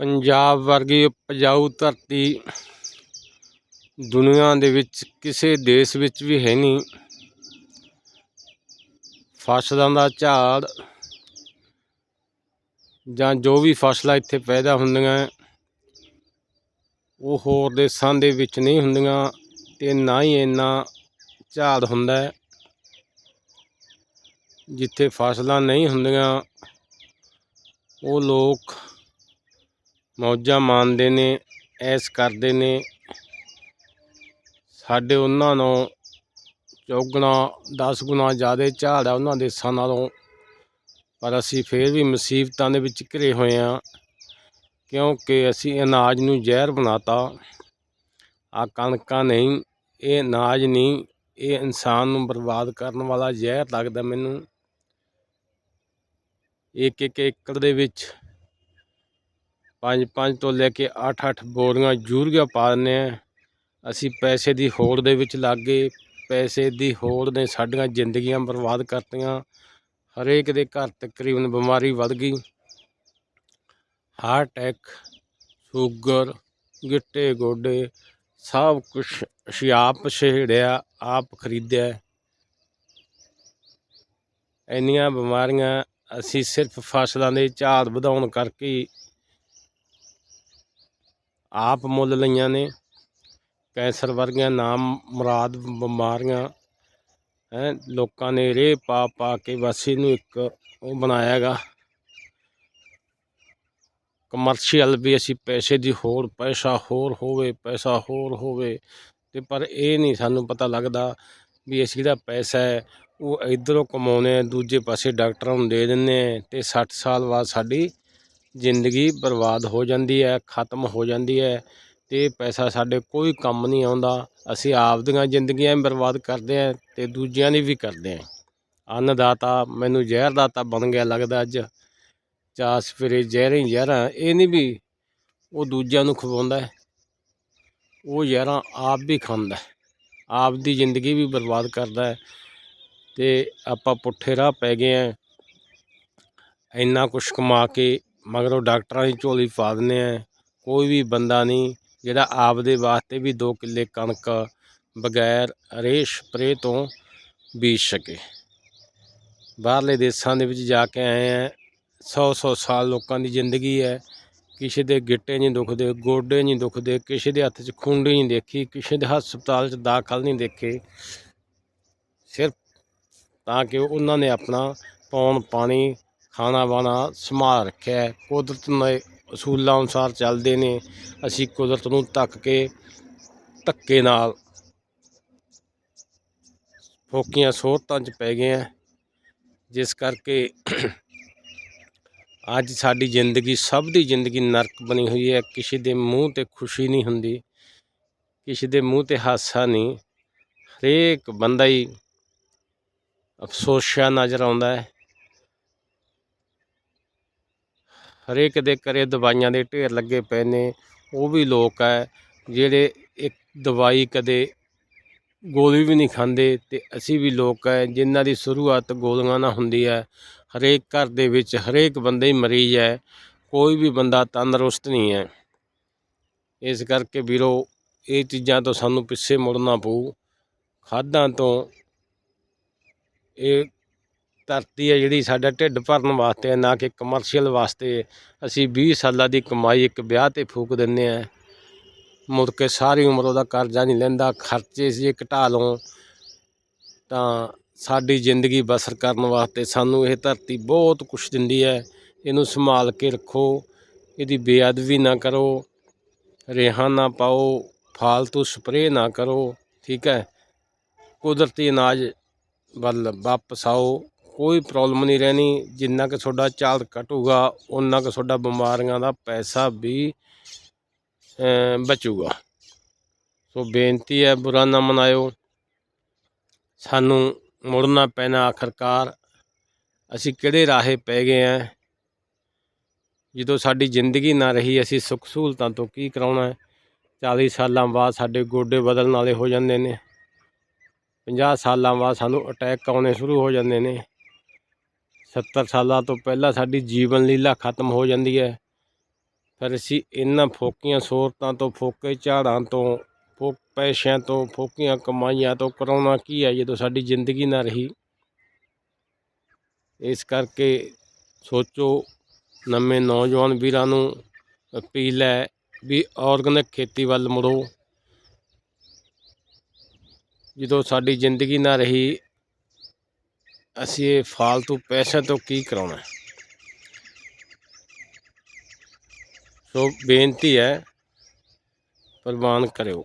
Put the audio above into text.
ਪੰਜਾਬ ਵਰਗੀ ਉਪਜਾਊ ਧਰਤੀ ਦੁਨੀਆ ਦੇ ਵਿੱਚ ਕਿਸੇ ਦੇਸ਼ ਵਿੱਚ ਵੀ ਹੈ ਨਹੀਂ। ਫਸਲਾਂ ਦਾ ਝਾੜ ਜਾਂ ਜੋ ਵੀ ਫਸਲਾਂ ਇੱਥੇ ਪੈਦਾ ਹੁੰਦੀਆਂ, ਉਹ ਹੋਰ ਦੇਸ਼ਾਂ ਦੇ ਵਿੱਚ ਨਹੀਂ ਹੁੰਦੀਆਂ ਤੇ ਨਾ ਹੀ ਇੰਨਾ ਝਾੜ ਹੁੰਦਾ ਹੈ ਜਿੱਥੇ ਫਸਲਾਂ ਨਹੀਂ ਹੁੰਦੀਆਂ, ਉਹ ਲੋਕ ਮੌਜਾਂ ਮਾਣਦੇ ਨੇ, ਐਸ ਕਰਦੇ ਨੇ। ਸਾਡੇ ਉਹਨਾਂ ਨੂੰ ਚੌਗਣਾ 10 ਗੁਣਾ ਜ਼ਿਆਦਾ ਝਾੜ ਆ ਉਹਨਾਂ ਦੇਸ਼ਾਂ ਨਾਲੋਂ। ਪਰ ਅਸੀਂ ਫਿਰ ਵੀ ਮੁਸੀਬਤਾਂ ਦੇ ਵਿੱਚ ਘਿਰੇ ਹੋਏ ਹਾਂ ਕਿਉਂਕਿ ਅਸੀਂ ਅਨਾਜ ਨੂੰ ਜ਼ਹਿਰ ਬਣਾਤਾ। ਆ ਕਣਕਾਂ ਨਹੀਂ, ਇਹ ਅਨਾਜ ਨਹੀਂ, ਇਹ ਇਨਸਾਨ ਨੂੰ ਬਰਬਾਦ ਕਰਨ ਵਾਲਾ ਜ਼ਹਿਰ ਲੱਗਦਾ ਮੈਨੂੰ। ਇੱਕ ਇੱਕ ਏਕੜ ਦੇ ਵਿੱਚ ਪੰਜ ਪੰਜ ਤੋਂ ਲੈ ਕੇ ਅੱਠ ਅੱਠ ਬੋਰੀਆਂ ਯੂਰੀਆ ਪਾ ਦਿੰਦੇ ਹਾਂ। ਅਸੀਂ ਪੈਸੇ ਦੀ ਹੋੜ ਦੇ ਵਿੱਚ ਲੱਗ ਗਏ। ਪੈਸੇ ਦੀ ਹੋੜ ਨੇ ਸਾਡੀਆਂ ਜ਼ਿੰਦਗੀਆਂ ਬਰਬਾਦ ਕਰਤੀਆਂ। ਹਰੇਕ ਦੇ ਘਰ ਤਕਰੀਬਨ ਬਿਮਾਰੀ ਵੱਧ ਗਈ। ਹਾਰਟ ਅਟੈਕ ਸ਼ੂਗਰ ਗਿੱਟੇ ਗੋਡੇ, ਸਭ ਕੁਝ ਅਸੀਂ ਆਪ ਛੇੜਿਆ ਆਪ ਖਰੀਦਿਆ। ਇੰਨੀਆਂ ਬਿਮਾਰੀਆਂ ਅਸੀਂ ਸਿਰਫ ਫਸਲਾਂ ਦੇ ਝਾੜ ਵਧਾਉਣ ਕਰਕੇ ਆਪ ਮੁੱਲ ਲਈਆਂ ਨੇ। ਕੈਂਸਰ ਵਰਗੀਆਂ ਨਾਮ ਮੁਰਾਦ ਬਿਮਾਰੀਆਂ, ਹੈ, ਲੋਕਾਂ ਨੇ ਰੇਹ ਪਾ ਪਾ ਕੇ ਬਸ ਇਹਨੂੰ ਇੱਕ ਉਹ ਬਣਾਇਆ ਗਾ ਕਮਰਸ਼ੀਅਲ ਵੀ ਅਸੀਂ ਪੈਸੇ ਦੀ ਹੋਰ, ਪੈਸਾ ਹੋਰ ਹੋਵੇ, ਪੈਸਾ ਹੋਰ ਹੋਵੇ ਤੇ ਪਰ ਇਹ ਨਹੀਂ ਸਾਨੂੰ ਪਤਾ ਲੱਗਦਾ ਵੀ ਅਸੀਂ ਜਿਹੜਾ ਪੈਸਾ ਹੈ, ਉਹ ਇਧਰੋਂ ਕਮਾਉਂਦੇ ਆ ਦੂਜੇ ਪਾਸੇ ਡਾਕਟਰਾਂ ਨੂੰ ਦੇ ਦਿੰਦੇ ਆ ਤੇ 60 ਸਾਲ ਬਾਅਦ ਸਾਡੀ ਜ਼ਿੰਦਗੀ ਬਰਬਾਦ ਹੋ ਜਾਂਦੀ ਹੈ, ਖਤਮ ਹੋ ਜਾਂਦੀ ਹੈ ਅਤੇ ਪੈਸਾ ਸਾਡੇ ਕੋਈ ਕੰਮ ਨਹੀਂ ਆਉਂਦਾ। ਅਸੀਂ ਆਪਦੀਆਂ ਜ਼ਿੰਦਗੀਆਂ ਵੀ ਬਰਬਾਦ ਕਰਦੇ ਹਾਂ ਅਤੇ ਦੂਜਿਆਂ ਦੀ ਵੀ ਕਰਦੇ ਹਾਂ। ਅੰਨਦਾਤਾ ਮੈਨੂੰ ਜ਼ਹਿਰਦਾਤਾ ਬਣ ਗਿਆ ਲੱਗਦਾ ਅੱਜ। ਚਾਸ ਫਿਰੇ ਜ਼ਹਿਰਾਂ ਜ਼ਹਿਰਾਂ, ਇਹ ਨਹੀਂ ਵੀ ਉਹ ਦੂਜਿਆਂ ਨੂੰ ਖਵਾਉਂਦਾ ਉਹ ਜ਼ਹਿਰਾਂ ਆਪ ਵੀ ਖਾਂਦਾ ਆਪ ਦੀ ਜ਼ਿੰਦਗੀ ਵੀ ਬਰਬਾਦ ਕਰਦਾ ਹੈ ਤੇ ਆਪਾਂ ਪੁੱਠੇ ਰਾਹ ਪੈ ਗਏ ਆ ਇੰਨਾ ਕੁਛ ਕਮਾ ਕੇ ਮਗਰੋਂ ਡਾਕਟਰਾਂ ਦੀ ਝੋਲੀ ਪਾ ਦਿੰਦੇ ਆ। ਕੋਈ ਵੀ ਬੰਦਾ ਨਹੀਂ, ਜਿਹੜਾ ਆਪਦੇ ਵਾਸਤੇ ਵੀ 2 ਕਿੱਲੇ ਕਣਕ ਬਗੈਰ ਰੇਹ ਸਪਰੇ ਤੋਂ ਬੀਜ ਸਕੇ। ਬਾਹਰਲੇ ਦੇਸ਼ਾਂ ਦੇ ਵਿੱਚ ਜਾ ਕੇ ਆਏ ਆ। 100-100 ਸਾਲ ਲੋਕਾਂ ਦੀ ਜ਼ਿੰਦਗੀ ਹੈ। ਕਿਸੇ ਦੇ ਗਿੱਟੇ ਨਹੀਂ ਦੁਖਦੇ, ਗੋਡੇ ਨਹੀਂ ਦੁਖਦੇ, ਕਿਸੇ ਦੇ ਹੱਥ 'ਚ ਖੁੰਡੀ ਨਹੀਂ ਦੇਖੀ, ਕਿਸੇ ਦੇ ਹਸਪਤਾਲ 'ਚ ਦਾਖਲ ਨਹੀਂ ਦੇਖੇ। ਸਿਰਫ ਤਾਂ ਕਿ ਉਹਨਾਂ ਨੇ ਆਪਣਾ ਪੌਣ ਪਾਣੀ ਖਾਣਾ ਬਾਣਾ ਸੰਭਾਲ ਰੱਖਿਆ ਹੈ। ਕੁਦਰਤ ਨੇ ਅਸੂਲਾਂ ਅਨੁਸਾਰ ਚੱਲਦੇ ਨੇ। ਅਸੀਂ ਕੁਦਰਤ ਨੂੰ ਧੱਕ ਕੇ ਧੱਕੇ ਨਾਲ ਫੋਕੀਆਂ ਸੋਹਰਤਾਂ 'ਚ ਪੈ ਗਏ ਆ ਜਿਸ ਕਰਕੇ ਅੱਜ ਸਾਡੀ ਜ਼ਿੰਦਗੀ, ਸਭ ਦੀ ਜ਼ਿੰਦਗੀ ਨਰਕ ਬਣੀ ਹੋਈ ਹੈ। ਕਿਸੇ ਦੇ ਮੂੰਹ ਤੇ ਖੁਸ਼ੀ ਨਹੀਂ ਹੁੰਦੀ, ਕਿਸੇ ਦੇ ਮੂੰਹ ਤੇ ਹਾਸਾ ਨਹੀਂ। ਹਰੇਕ ਬੰਦਾ ਹੀ ਅਫਸੋਸਿਆ ਨਜ਼ਰ ਆਉਂਦਾ ਹੈ। ਹਰੇਕ ਦੇ ਘਰੇ ਦਵਾਈਆਂ ਦੇ ਢੇਰ ਲੱਗੇ ਪਏ ਨੇ, ਉਹ ਵੀ ਲੋਕ ਹੈ ਜਿਹੜੇ ਇੱਕ ਦਵਾਈ ਕਦੇ ਗੋਲੀ ਵੀ ਨਹੀਂ ਖਾਂਦੇ ਤੇ ਅਸੀਂ ਵੀ ਲੋਕ ਹੈ ਜਿਨ੍ਹਾਂ ਦੀ ਸ਼ੁਰੂਆਤ ਗੋਲੀਆਂ ਨਾਲ ਹੁੰਦੀ ਹੈ ਹਰੇਕ ਘਰ ਦੇ ਵਿੱਚ ਹਰੇਕ ਬੰਦੇ ਹੀ ਮਰੀਜ਼ ਹੈ ਕੋਈ ਵੀ ਬੰਦਾ ਤੰਦਰੁਸਤ ਨਹੀਂ ਹੈ ਇਸ ਕਰਕੇ ਵੀਰੋ, ਇਹ ਚੀਜ਼ਾਂ ਤੋਂ ਸਾਨੂੰ ਪਿੱਛੇ ਮੁੜਨਾ ਪਊ, ਖਾਦਾਂ ਤੋਂ ਇਹ ਧਰਤੀ ਹੈ ਜਿਹੜੀ ਸਾਡਾ ਢਿੱਡ ਭਰਨ ਵਾਸਤੇ ਹੈ, ਨਾ ਕਿ ਕਮਰਸ਼ੀਅਲ ਵਾਸਤੇ ਅਸੀਂ 20 ਸਾਲਾਂ ਦੀ ਕਮਾਈ, ਇੱਕ ਵਿਆਹ ਤੇ ਫੂਕ ਦਿੰਦੇ ਆ ਮੁੜ ਕੇ ਸਾਰੀ ਉਮਰ ਉਹਦਾ ਕਰਜ਼ਾ ਨਹੀਂ ਲੈਂਦਾ, ਖਰਚੇ ਜੇ ਘਟਾ ਲਓ ਤਾਂ ਸਾਡੀ ਜ਼ਿੰਦਗੀ ਬਸਰ ਕਰਨ ਵਾਸਤੇ ਸਾਨੂੰ ਇਹ ਧਰਤੀ ਬਹੁਤ ਕੁਝ ਦਿੰਦੀ ਹੈ। ਇਹਨੂੰ ਸੰਭਾਲ ਕੇ ਰੱਖੋ, ਇਹਦੀ ਬੇਅਦਬੀ ਨਾ ਕਰੋ, ਰੇਹਾਂ ਨਾ ਪਾਓ, ਫਾਲਤੂ ਸਪਰੇਅ ਨਾ ਕਰੋ, ਠੀਕ ਹੈ? ਕੁਦਰਤੀ ਅਨਾਜ ਵੱਲ ਵਾਪਸ ਆਓ। ਕੋਈ ਪ੍ਰੋਬਲਮ ਨਹੀਂ ਰਹਿਣੀ। ਜਿੰਨਾ ਕਿ ਤੁਹਾਡਾ ਝਾੜ ਘਟੂਗਾ ਉਨਾ ਕਿ ਤੁਹਾਡਾ ਬਿਮਾਰੀਆਂ ਦਾ ਪੈਸਾ ਵੀ ਅਮ, ਬਚੂਗਾ। ਸੋ ਬੇਨਤੀ ਹੈ ਬੁਰਾ ਨਾ ਮਨਾਇਓ। ਸਾਨੂੰ ਮੁੜਨਾ ਪੈਣਾ ਆਖਰਕਾਰ। ਅਸੀਂ ਕਿਹੜੇ ਰਾਹੇ ਪੈ ਗਏ ਆ? ਜਦੋਂ ਸਾਡੀ ਜ਼ਿੰਦਗੀ ਨਾ ਰਹੀ ਅਸੀਂ ਸੁੱਖ ਸਹੂਲਤਾਂ ਤੋਂ ਕੀ ਕਰਾਉਣਾ ਹੈ? 40 ਸਾਲਾਂ ਬਾਅਦ ਸਾਡੇ ਗੋਡੇ ਬਦਲਣ ਵਾਲੇ ਹੋ ਜਾਂਦੇ ਨੇ। 50 ਸਾਲਾਂ ਬਾਅਦ ਸਾਨੂੰ ਅਟੈਕ ਆਉਣੇ ਸ਼ੁਰੂ ਹੋ ਜਾਂਦੇ ਨੇ। 70 ਸਾਲਾਂ ਤੋਂ ਪਹਿਲਾਂ ਸਾਡੀ ਜੀਵਨ ਲੀਲਾ ਖਤਮ ਹੋ ਜਾਂਦੀ ਹੈ। ਫਿਰ ਅਸੀਂ ਇਹਨਾਂ ਫੋਕੀਆਂ ਸਹੂਲਤਾਂ ਤੋਂ, ਫੋਕੇ ਝਾੜਾਂ ਤੋਂ, ਫੋ, ਪੈਸਿਆਂ ਤੋਂ, ਫੋਕੀਆਂ ਕਮਾਈਆਂ ਤੋਂ ਕਰਾਉਣਾ ਕੀ ਹੈ ਜਦੋਂ ਸਾਡੀ ਜ਼ਿੰਦਗੀ ਨਾ ਰਹੀ? ਇਸ ਕਰਕੇ ਸੋਚੋ, ਨਵੇਂ ਨੌਜਵਾਨ ਵੀਰਾਂ ਨੂੰ ਅਪੀਲ ਹੈ ਵੀ ਆਰਗੈਨਿਕ ਖੇਤੀ ਵੱਲ ਮੁੜੋ। ਜਦੋਂ ਸਾਡੀ ਜ਼ਿੰਦਗੀ ਨਾ ਰਹੀ ਅਸੀਂ ਇਹ ਫਾਲਤੂ ਪੈਸਿਆਂ ਤੋਂ ਕੀ ਕਰਾਉਣਾ? ਸੋ ਬੇਨਤੀ ਹੈ ਪ੍ਰਵਾਨ ਕਰਿਓ।